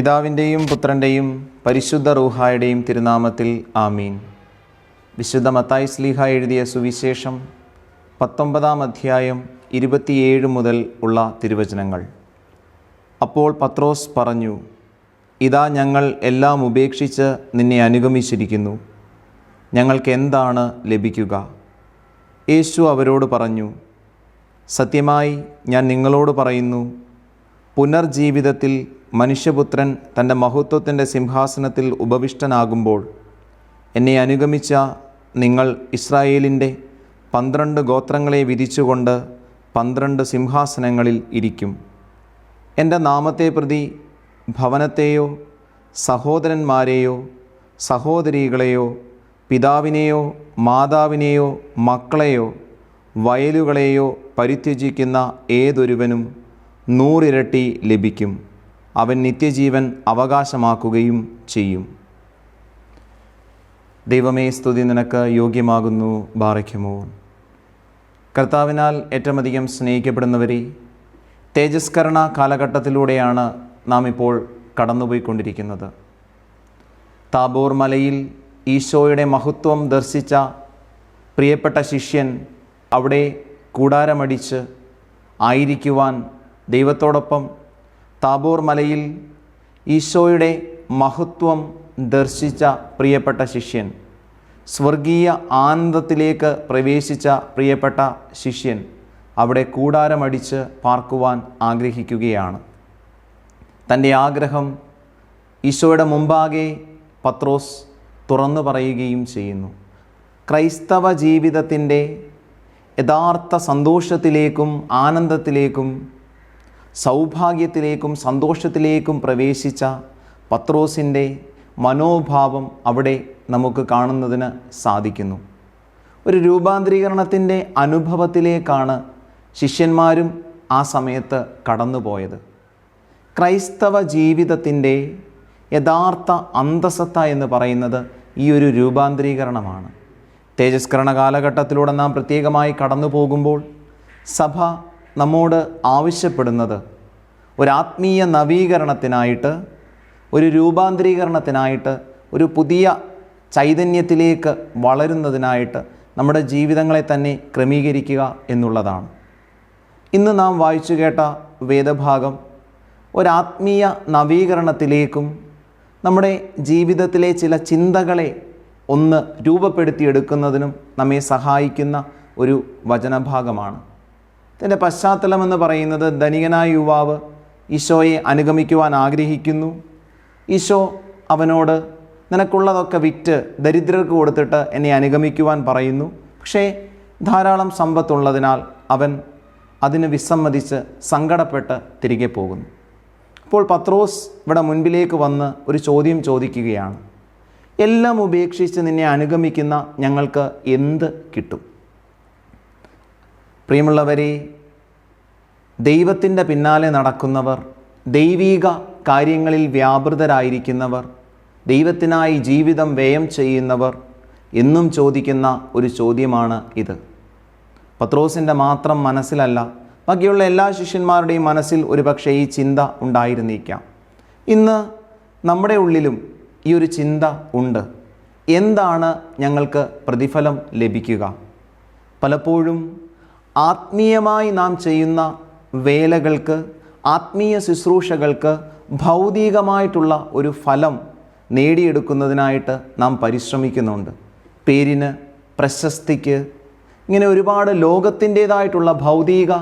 പിതാവിന്റെയും പുത്രന്റെയും പരിശുദ്ധ റൂഹായുടെയും തിരുനാമത്തിൽ ആമീൻ. വിശുദ്ധ മത്തായി സ്ലീഹ എഴുതിയ സുവിശേഷം പത്തൊമ്പതാം അധ്യായം ഇരുപത്തിയേഴ് മുതൽ ഉള്ള തിരുവചനങ്ങൾ. അപ്പോൾ പത്രോസ് പറഞ്ഞു ഇതാ ഞങ്ങൾ എല്ലാം ഉപേക്ഷിച്ച് നിന്നെ അനുഗമിച്ചിരിക്കുന്നു. ഞങ്ങൾക്ക് എന്താണ് ലഭിക്കുക? യേശു അവരോട് പറഞ്ഞു സത്യമായി ഞാൻ നിങ്ങളോട് പറയുന്നു പുനർജീവിതത്തിൽ മനുഷ്യപുത്രൻ തന്റെ മഹത്വത്തിന്റെ സിംഹാസനത്തിൽ ഉപവിഷ്ടനാകുമ്പോൾ എന്നെ അനുഗമിച്ച നിങ്ങൾ ഇസ്രായേലിന്റെ പന്ത്രണ്ട് ഗോത്രങ്ങളെ വിധിച്ചുകൊണ്ട് പന്ത്രണ്ട് സിംഹാസനങ്ങളിൽ ഇരിക്കും. എന്റെ നാമത്തെ പ്രതി ഭവനത്തെയോ സഹോദരന്മാരെയോ സഹോദരികളെയോ പിതാവിനെയോ മാതാവിനെയോ മക്കളെയോ വയലുകളെയോ പരിത്യജിക്കുന്ന ഏതൊരുവനും നൂറിരട്ടി ലഭിക്കും. അവൻ നിത്യജീവൻ അവകാശമാക്കുകയും ചെയ്യും. ദൈവമേ സ്തുതി നിനക്ക് യോഗ്യമാകുന്നു ബാറയ്ക്കുമോ. കർത്താവിനാൽ ഏറ്റവുമധികം സ്നേഹിക്കപ്പെടുന്നവരെ തേജസ്കരണ കാലഘട്ടത്തിലൂടെയാണ് നാം ഇപ്പോൾ കടന്നുപോയിക്കൊണ്ടിരിക്കുന്നത്. താബോർ മലയിൽ ഈശോയുടെ മഹത്വം ദർശിച്ച പ്രിയപ്പെട്ട ശിഷ്യൻ അവിടെ കൂടാരമടിച്ച് ആയിരിക്കുവാൻ ദൈവത്തോടൊപ്പം താബോർ മലയിൽ ഈശോയുടെ മഹത്വം ദർശിച്ച പ്രിയപ്പെട്ട ശിഷ്യൻ സ്വർഗീയ ആനന്ദത്തിലേക്ക് പ്രവേശിച്ച പ്രിയപ്പെട്ട ശിഷ്യൻ അവിടെ കൂടാരമടിച്ച് പാർക്കുവാൻ ആഗ്രഹിക്കുകയാണ്. തന്റെ ആഗ്രഹം ഈശോയുടെ മുമ്പാകെ പത്രോസ് തുറന്നു പറയുകയും ചെയ്യുന്നു. ക്രൈസ്തവ ജീവിതത്തിന്റെ യഥാർത്ഥ സന്തോഷത്തിലേക്കും ആനന്ദത്തിലേക്കും സൗഭാഗ്യത്തിലേക്കും സന്തോഷത്തിലേക്കും പ്രവേശിച്ച പത്രോസിന്റെ മനോഭാവം അവിടെ നമുക്ക് കാണുന്നതിന് സാധിക്കുന്നു. ഒരു രൂപാന്തരീകരണത്തിന്റെ അനുഭവത്തിലേക്കാണ് ശിഷ്യന്മാരും ആ സമയത്ത് കടന്നുപോയത്. ക്രൈസ്തവ ജീവിതത്തിന്റെ യഥാർത്ഥ അന്തസത്ത എന്ന് പറയുന്നത് ഈ ഒരു രൂപാന്തരീകരണമാണ്. തേജസ്കരണ കാലഘട്ടത്തിലൂടെ നാം പ്രത്യേകമായി കടന്നു പോകുമ്പോൾ സഭ നമ്മോട് ആവശ്യപ്പെടുന്നത് ഒരാത്മീയ നവീകരണത്തിനായിട്ട് ഒരു രൂപാന്തരീകരണത്തിനായിട്ട് ഒരു പുതിയ ചൈതന്യത്തിലേക്ക് വളരുന്നതിനായിട്ട് നമ്മുടെ ജീവിതങ്ങളെ തന്നെ ക്രമീകരിക്കുക എന്നുള്ളതാണ്. ഇന്ന് നാം വായിച്ചു കേട്ട വേദഭാഗം ഒരാത്മീയ നവീകരണത്തിലേക്കും നമ്മുടെ ജീവിതത്തിലെ ചില ചിന്തകളെ ഒന്ന് രൂപപ്പെടുത്തിയെടുക്കുന്നതിനും നമ്മെ സഹായിക്കുന്ന ഒരു വചനഭാഗമാണ്. ഇതിന്റെ പശ്ചാത്തലം എന്ന് പറയുന്നത് ധനികനായ യുവാവ് ഈശോയെ അനുഗമിക്കുവാൻ ആഗ്രഹിക്കുന്നു. ഈശോ അവനോട് നിനക്കുള്ളതൊക്കെ വിറ്റ് ദരിദ്രർക്ക് കൊടുത്തിട്ട് എന്നെ അനുഗമിക്കുവാൻ പറയുന്നു. പക്ഷേ ധാരാളം സമ്പത്തുള്ളതിനാൽ അവൻ അതിന് വിസമ്മതിച്ച് സങ്കടപ്പെട്ട് തിരികെ പോകുന്നു. അപ്പോൾ പത്രോസ് ഇവിടെ മുൻപിലേക്ക് വന്ന് ഒരു ചോദ്യം ചോദിക്കുകയാണ്. എല്ലാം ഉപേക്ഷിച്ച് നിന്നെ അനുഗമിക്കുന്ന ഞങ്ങൾക്ക് എന്ത് കിട്ടും? പ്രിയമുള്ളവരെ ദൈവത്തിന്റെ പിന്നാലെ നടക്കുന്നവർ ദൈവീക കാര്യങ്ങളിൽ വ്യാപൃതരായിരിക്കുന്നവർ ദൈവത്തിനായി ജീവിതം വ്യയം ചെയ്യുന്നവർ എന്നും ചോദിക്കുന്ന ഒരു ചോദ്യമാണ് ഇത്. പത്രോസിന്റെ മാത്രം മനസ്സിലല്ല ബാക്കിയുള്ള എല്ലാ ശിഷ്യന്മാരുടെയും മനസ്സിൽ ഒരുപക്ഷെ ഈ ചിന്ത ഉണ്ടായിരുന്നിരിക്കാം ഇന്ന് നമ്മുടെ ഉള്ളിലും ഈ ഒരു ചിന്ത ഉണ്ട്. എന്താണ് ഞങ്ങൾക്ക് പ്രതിഫലം ലഭിക്കുക? പലപ്പോഴും ആത്മീയമായി നാം ചെയ്യുന്ന വേലകൾക്ക് ആത്മീയ ശുശ്രൂഷകൾക്ക് ഭൗതികമായിട്ടുള്ള ഒരു ഫലം നേടിയെടുക്കുന്നതിനായിട്ട് നാം പരിശ്രമിക്കുന്നുണ്ട്. പേരിന് പ്രശസ്തിക്ക് ഇങ്ങനെ ഒരുപാട് ലോകത്തിന്റേതായിട്ടുള്ള ഭൗതിക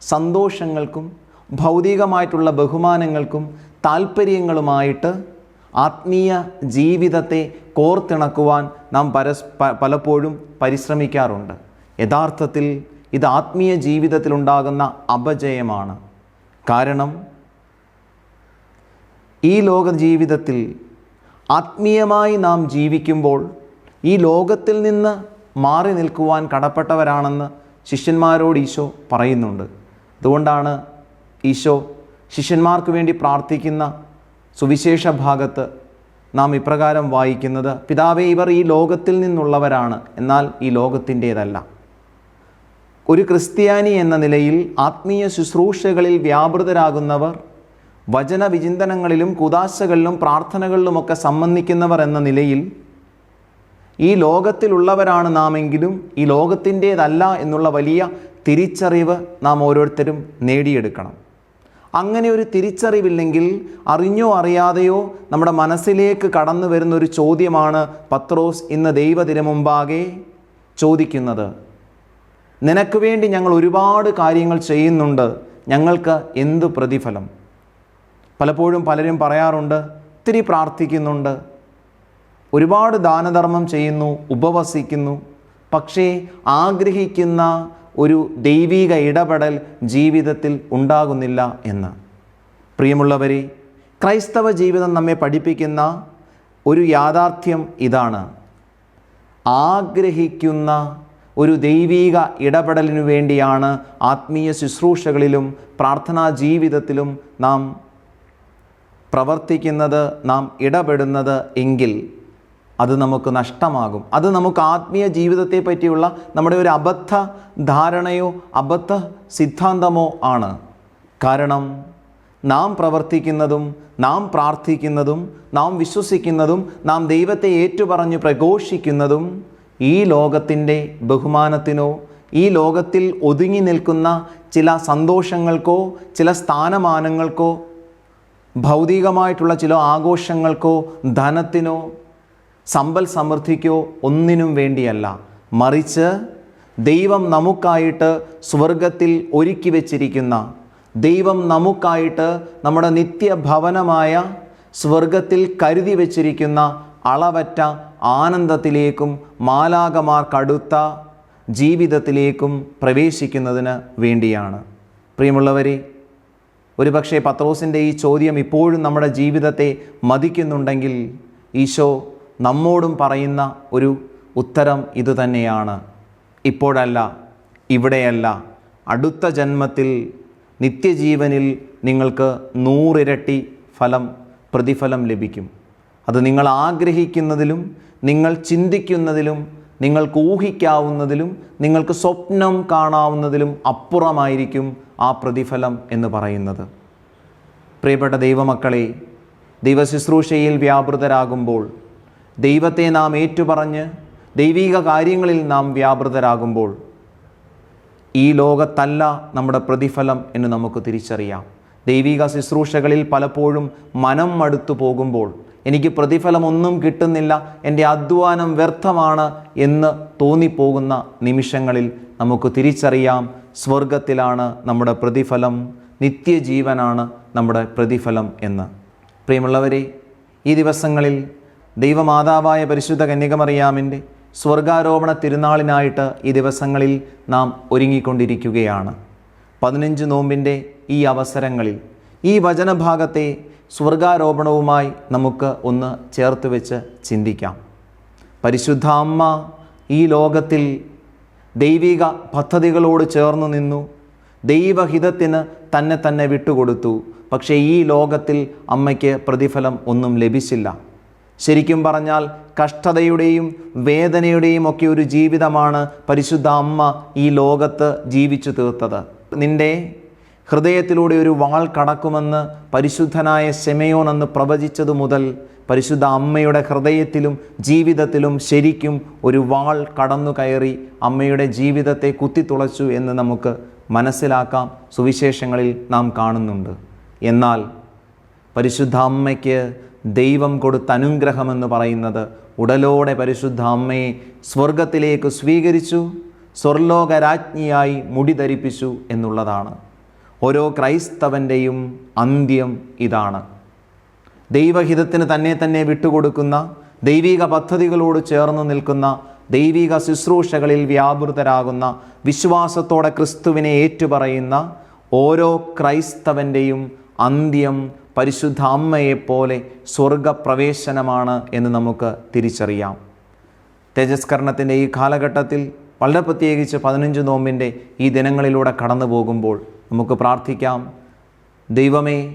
സന്തോഷങ്ങൾക്കും ഭൗതികമായിട്ടുള്ള ബഹുമാനങ്ങൾക്കും താല്പര്യങ്ങളുമായിട്ട് ആത്മീയ ജീവിതത്തെ കോർത്തിണക്കുവാൻ നാം പരസ് പലപ്പോഴും പരിശ്രമിക്കാറുണ്ട്. യഥാർത്ഥത്തിൽ ഇത് ആത്മീയ ജീവിതത്തിലുണ്ടാകുന്ന അപജയമാണ്. കാരണം ഈ ലോക ജീവിതത്തിൽ ആത്മീയമായി നാം ജീവിക്കുമ്പോൾ ഈ ലോകത്തിൽ നിന്ന് മാറി നിൽക്കുവാൻ കടപ്പെട്ടവരാണെന്ന് ശിഷ്യന്മാരോട് ഈശോ പറയുന്നുണ്ട്. അതുകൊണ്ടാണ് ഈശോ ശിഷ്യന്മാർക്ക് വേണ്ടി പ്രാർത്ഥിക്കുന്ന സുവിശേഷ ഭാഗത്ത് നാം ഇപ്രകാരം വായിക്കുന്നത് പിതാവേ ഇവർ ഈ ലോകത്തിൽ നിന്നുള്ളവരാണ് എന്നാൽ ഈ ലോകത്തിന്റേതല്ല. ഒരു ക്രിസ്ത്യാനി എന്ന നിലയിൽ ആത്മീയ ശുശ്രൂഷകളിൽ വ്യാപൃതരാകുന്നവർ വചന വിചിന്തനങ്ങളിലും കുതാശകളിലും പ്രാർത്ഥനകളിലുമൊക്കെ സംബന്ധിക്കുന്നവർ എന്ന നിലയിൽ ഈ ലോകത്തിലുള്ളവരാണ് നാമെങ്കിലും ഈ ലോകത്തിന്റേതല്ല എന്നുള്ള വലിയ തിരിച്ചറിവ് നാം ഓരോരുത്തരും നേടിയെടുക്കണം. അങ്ങനെ ഒരു തിരിച്ചറിവില്ലെങ്കിൽ അറിഞ്ഞോ അറിയാതെയോ നമ്മുടെ മനസ്സിലേക്ക് കടന്നു വരുന്ന ഒരു ചോദ്യമാണ് പത്രോസ് ഇന്ന് ദൈവത്തിനു മുമ്പാകെ ചോദിക്കുന്നത്. നിനക്ക് വേണ്ടി ഞങ്ങൾ ഒരുപാട് കാര്യങ്ങൾ ചെയ്യുന്നുണ്ട്. ഞങ്ങൾക്ക് എന്ത് പ്രതിഫലം? പലപ്പോഴും പലരും പറയാറുണ്ട് ഒത്തിരി പ്രാർത്ഥിക്കുന്നുണ്ട്. ഒരുപാട് ദാനധർമ്മം ചെയ്യുന്നു ഉപവസിക്കുന്നു. പക്ഷേ ആഗ്രഹിക്കുന്ന ഒരു ദൈവിക ഇടപെടൽ ജീവിതത്തിൽ ഉണ്ടാകുന്നില്ല എന്ന്. പ്രിയമുള്ളവരെ ക്രൈസ്തവ ജീവിതം നമ്മെ പഠിപ്പിക്കുന്ന ഒരു യാഥാർത്ഥ്യം ഇതാണ്. ആഗ്രഹിക്കുന്ന ഒരു ദൈവീക ഇടപെടലിനു വേണ്ടിയാണ് ആത്മീയ ശുശ്രൂഷകളിലും പ്രാർത്ഥനാ ജീവിതത്തിലും നാം പ്രവർത്തിക്കുന്നത് നാം ഇടപെടുന്നത് എങ്കിൽ അത് നമുക്ക് നഷ്ടമാകും. അത് നമുക്ക് ആത്മീയ ജീവിതത്തെ പറ്റിയുള്ള നമ്മുടെ ഒരു അബദ്ധ ധാരണയോ അബദ്ധ സിദ്ധാന്തമോ ആണ്. കാരണം നാം പ്രവർത്തിക്കുന്നതും നാം പ്രാർത്ഥിക്കുന്നതും നാം വിശ്വസിക്കുന്നതും നാം ദൈവത്തെ ഏറ്റുപറഞ്ഞ് പ്രഘോഷിക്കുന്നതും ഈ ലോകത്തിന്റെ ബഹുമാനത്തിനോ ഈ ലോകത്തിൽ ഒതുങ്ങി നിൽക്കുന്ന ചില സന്തോഷങ്ങൾക്കോ ചില സ്ഥാനമാനങ്ങൾക്കോ ഭൗതികമായിട്ടുള്ള ചില ആഘോഷങ്ങൾക്കോ ധനത്തിനോ സമ്പൽ സമൃദ്ധിക്കോ ഒന്നിനും വേണ്ടിയല്ല. മറിച്ച് ദൈവം നമുക്കായിട്ട് സ്വർഗത്തിൽ ഒരുക്കി വച്ചിരിക്കുന്ന ദൈവം നമുക്കായിട്ട് നമ്മുടെ നിത്യഭവനമായ സ്വർഗത്തിൽ കരുതി വച്ചിരിക്കുന്ന അളവറ്റ ആനന്ദത്തിലേക്കും മാലാകമാർ കടുത്ത ജീവിതത്തിലേക്കും പ്രവേശിക്കുന്നതിന് വേണ്ടിയാണ്. പ്രിയമുള്ളവരെ ഒരുപക്ഷെ പത്രോസിന്റെ ഈ ചോദ്യം ഇപ്പോഴും നമ്മുടെ ജീവിതത്തെ മതിക്കുന്നുണ്ടെങ്കിൽ ഈശോ നമ്മോടും പറയുന്ന ഒരു ഉത്തരം ഇതുതന്നെയാണ് ഇപ്പോഴല്ല ഇവിടെയല്ല. അടുത്ത ജന്മത്തിൽ നിത്യജീവനിൽ നിങ്ങൾക്ക് നൂറിരട്ടി ഫലം പ്രതിഫലം ലഭിക്കും. അത് നിങ്ങൾ ആഗ്രഹിക്കുന്നതിലും നിങ്ങൾ ചിന്തിക്കുന്നതിലും നിങ്ങൾക്ക് ഊഹിക്കാവുന്നതിലും നിങ്ങൾക്ക് സ്വപ്നം കാണാവുന്നതിലും അപ്പുറമായിരിക്കും ആ പ്രതിഫലം എന്ന് പറയുന്നത്. പ്രിയപ്പെട്ട ദൈവമക്കളെ ദൈവശുശ്രൂഷയിൽ വ്യാപൃതരാകുമ്പോൾ ദൈവത്തെ നാം ഏറ്റുപറഞ്ഞ് ദൈവിക കാര്യങ്ങളിൽ നാം വ്യാപൃതരാകുമ്പോൾ ഈ ലോകത്തല്ല നമ്മുടെ പ്രതിഫലം എന്ന് നമുക്ക് തിരിച്ചറിയാം. ദൈവിക ശുശ്രൂഷകളിൽ പലപ്പോഴും മനം മടുത്തു പോകുമ്പോൾ എനിക്ക് പ്രതിഫലമൊന്നും കിട്ടുന്നില്ല. എന്റെ അധ്വാനം വ്യർത്ഥമാണ് എന്ന് തോന്നിപ്പോകുന്ന നിമിഷങ്ങളിൽ നമുക്ക് തിരിച്ചറിയാം. സ്വർഗത്തിലാണ് നമ്മുടെ പ്രതിഫലം. നിത്യജീവനാണ് നമ്മുടെ പ്രതിഫലം എന്ന്. പ്രിയമുള്ളവരെ ഈ ദിവസങ്ങളിൽ ദൈവമാതാവായ പരിശുദ്ധ കന്യകമറിയാമിന്റെ സ്വർഗാരോപണ തിരുനാളിനായിട്ട് ഈ ദിവസങ്ങളിൽ നാം ഒരുങ്ങിക്കൊണ്ടിരിക്കുകയാണ്. പതിനഞ്ച് നോമ്പിന്റെ ഈ അവസരങ്ങളിൽ ഈ വചനഭാഗത്തെ സ്വർഗാരോപണവുമായി നമുക്ക് ഒന്ന് ചേർത്ത് വെച്ച് ചിന്തിക്കാം. പരിശുദ്ധ അമ്മ ഈ ലോകത്തിൽ ദൈവിക പദ്ധതികളോട് ചേർന്ന് നിന്നു. ദൈവഹിതത്തിന് തന്നെ തന്നെ വിട്ടുകൊടുത്തു. പക്ഷേ ഈ ലോകത്തിൽ അമ്മയ്ക്ക് പ്രതിഫലം ഒന്നും ലഭിച്ചില്ല. ശരിക്കും പറഞ്ഞാൽ കഷ്ടതയുടെയും വേദനയുടെയും ഒക്കെ ഒരു ജീവിതമാണ് പരിശുദ്ധ അമ്മ ഈ ലോകത്ത് ജീവിച്ചു തീർത്തത്. നിന്റെ ഹൃദയത്തിലൂടെ ഒരു വാൾ കടക്കുമെന്ന് പരിശുദ്ധനായ ശെമയോൻ എന്ന് പ്രവചിച്ചതു മുതൽ പരിശുദ്ധ അമ്മയുടെ ഹൃദയത്തിലും ജീവിതത്തിലും ശരിക്കും ഒരു വാൾ കടന്നു കയറി അമ്മയുടെ ജീവിതത്തെ കുത്തിത്തുളച്ചു എന്ന് നമുക്ക് മനസ്സിലാക്കാം. സുവിശേഷങ്ങളിൽ നാം കാണുന്നുണ്ട്. എന്നാൽ പരിശുദ്ധ അമ്മയ്ക്ക് ദൈവം കൊടുത്ത അനുഗ്രഹമെന്ന് പറയുന്നത് ഉടലോടെ പരിശുദ്ധ അമ്മയെ സ്വർഗത്തിലേക്ക് സ്വീകരിച്ചു സ്വർലോകരാജ്ഞിയായി മുടി ധരിപ്പിച്ചു എന്നുള്ളതാണ്. ഓരോ ക്രൈസ്തവന്റെയും അന്ത്യം ഇതാണ്. ദൈവഹിതത്തിന് തന്നെ തന്നെ വിട്ടുകൊടുക്കുന്ന ദൈവിക പദ്ധതികളോട് ചേർന്ന് നിൽക്കുന്ന ദൈവിക ശുശ്രൂഷകളിൽ വ്യാപൃതരാകുന്ന വിശ്വാസത്തോടെ ക്രിസ്തുവിനെ ഏറ്റുപറയുന്ന ഓരോ ക്രൈസ്തവന്റെയും അന്ത്യം പരിശുദ്ധ അമ്മയെപ്പോലെ സ്വർഗപ്രവേശനമാണ് എന്ന് നമുക്ക് തിരിച്ചറിയാം. തേജസ്കരണത്തിന്റെ ഈ കാലഘട്ടത്തിൽ വളരെ പ്രത്യേകിച്ച് പതിനഞ്ച് നോമ്പിന്റെ ഈ ദിനങ്ങളിലൂടെ കടന്നു പോകുമ്പോൾ നമുക്ക് പ്രാർത്ഥിക്കാം. ദൈവമേ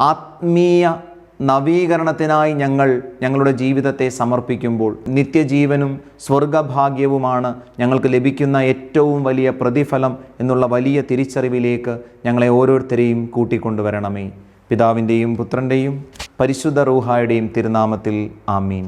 ആത്മീയ നവീകരണത്തിനായി ഞങ്ങൾ ഞങ്ങളുടെ ജീവിതത്തെ സമർപ്പിക്കുമ്പോൾ നിത്യജീവനും സ്വർഗഭാഗ്യവുമാണ് ഞങ്ങൾക്ക് ലഭിക്കുന്ന ഏറ്റവും വലിയ പ്രതിഫലം എന്നുള്ള വലിയ തിരിച്ചറിവിലേക്ക് ഞങ്ങളെ ഓരോരുത്തരെയും കൂട്ടിക്കൊണ്ടുവരണമേ. പിതാവിന്റെയും പുത്രന്റെയും പരിശുദ്ധ റൂഹായുടെയും തിരുനാമത്തിൽ ആമീൻ.